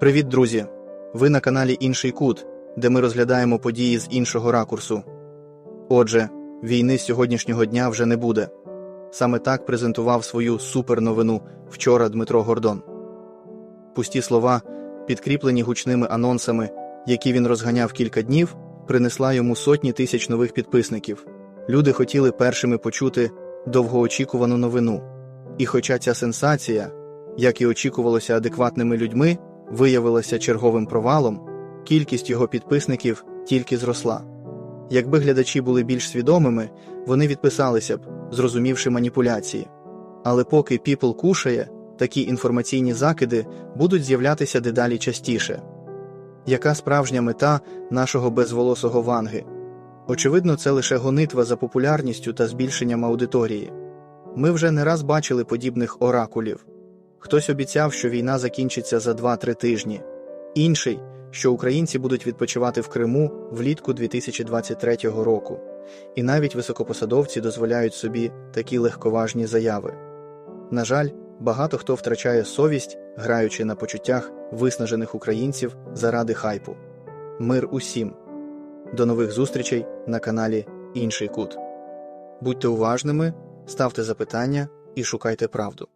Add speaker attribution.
Speaker 1: Привіт, друзі! Ви на каналі Інший Кут, де ми розглядаємо події з іншого ракурсу. Отже, війни сьогоднішнього дня вже не буде. Саме так презентував свою суперновину вчора Дмитро Гордон. Пусті слова, підкріплені гучними анонсами, які він розганяв кілька днів, принесла йому сотні тисяч нових підписників. Люди хотіли першими почути довгоочікувану новину. І хоча ця сенсація, як і очікувалося адекватними людьми, виявилася черговим провалом, кількість його підписників тільки зросла. Якби глядачі були більш свідомими, вони відписалися б, зрозумівши маніпуляції. Але поки People кушає, такі інформаційні закиди будуть з'являтися дедалі частіше. Яка справжня мета нашого безволосого ванги? Очевидно, це лише гонитва за популярністю та збільшенням аудиторії. Ми вже не раз бачили подібних оракулів. Хтось обіцяв, що війна закінчиться за 2-3 тижні, інший, що українці будуть відпочивати в Криму влітку 2023 року, і навіть високопосадовці дозволяють собі такі легковажні заяви. На жаль, багато хто втрачає совість, граючи на почуттях виснажених українців заради хайпу. Мир усім! До нових зустрічей на каналі Інший Кут. Будьте уважними, ставте запитання і шукайте правду.